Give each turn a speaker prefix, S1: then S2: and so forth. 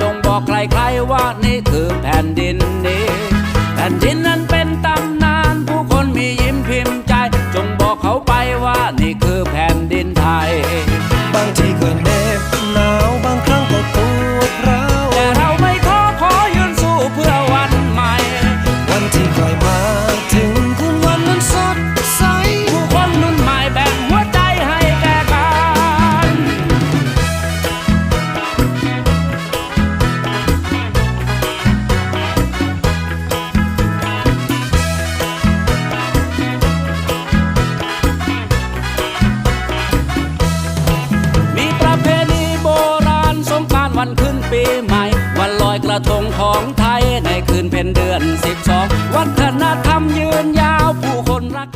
S1: จงบอกใครๆว่านี่คือแผ่นดินนี้ แผ่นดินนั้นเป็นตำนานผู้คนมียิ้มพิมพ์ใจ จงบอกเขาไปว่านี่คือแผ่นดินไทย
S2: ใหม่ วันลอยกระ
S1: ทงของไทยใน
S2: คืนเพ็ญเดื
S1: อนสิบสองวัฒนธรรมยืนยาวผู้คนรัก